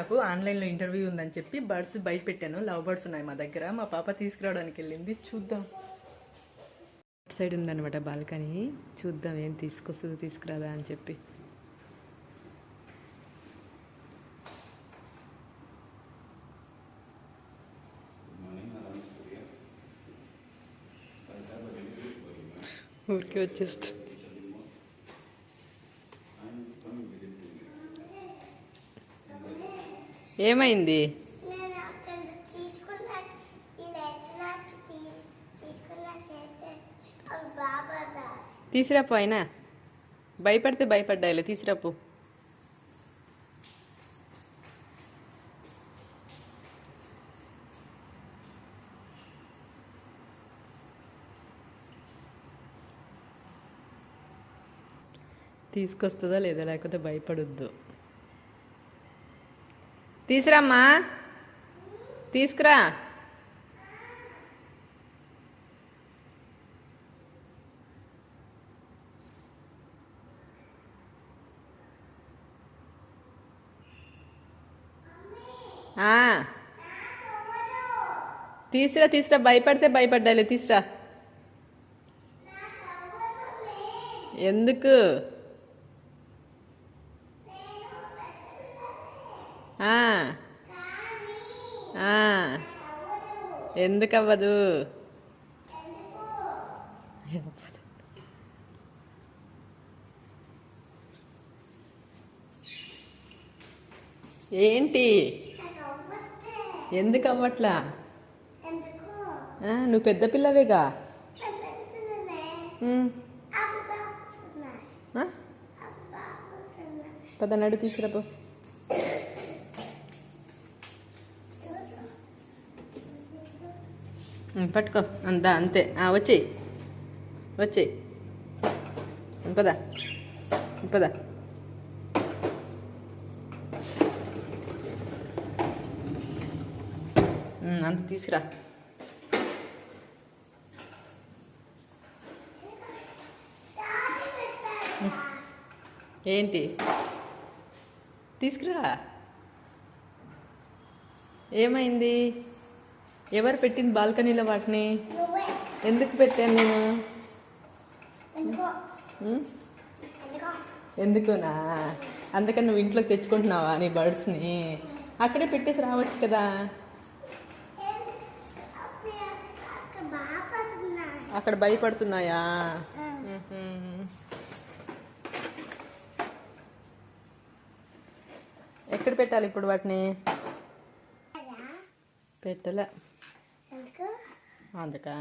నాకు ఆన్లైన్లో ఇంటర్వ్యూ ఉందని చెప్పి బర్డ్స్ బయట పెట్టాను లవ్ బర్డ్స్ ఉన్నాయి మా దగ్గర. మా పాప తీసుకురావడానికి వెళ్ళింది. చూద్దాం. అటు సైడ్ ఉందన్నమాట బాల్కనీ. చూద్దాం ఏం తీసుకొస్తుందో తీసుకురాదా అని చెప్పి. ఊరికే వచ్చేస్తుంది. ఏమైంది? తీసిరాపు అయినా. భయపడితే భయపడ్డాయిలే తీసిరాపు తీసుకొస్తుందా లేదా? లేకపోతే భయపడొద్దు. తీసురామ్మా. తీసుకురా. ఆ. తీసురా తీసురా. భయపడితే భయపడ్డాలి. తీసురా. ఎందుకు? ఎందుకు అవ్వదు ఏంటి? ఎందుకు అవ్వట్లా నువ్వు పెద్ద పిల్లవేగా? నేను పద నడు తీసుకురాపో. పట్టుకో. అంతా. అంతే వచ్చేయి. వచ్చేయి. పదా. పదా. అంత తీసుకురా. ఏంటి? తీసుకురా. ఏమైంది? ఎవరు పెట్టింది బాల్కనీలో వాటిని? ఎందుకు పెట్టాను నేను? ఎందుకునా? అందుకని నువ్వు ఇంట్లోకి తెచ్చుకుంటున్నావా నీ బర్డ్స్ని? అక్కడే పెట్టేసి రావచ్చు కదా. అక్కడ భయపడుతున్నాయా. ఎక్కడ పెట్టాలి ఇప్పుడు వాటిని? పెట్టలే. ఎందుకు అందుకా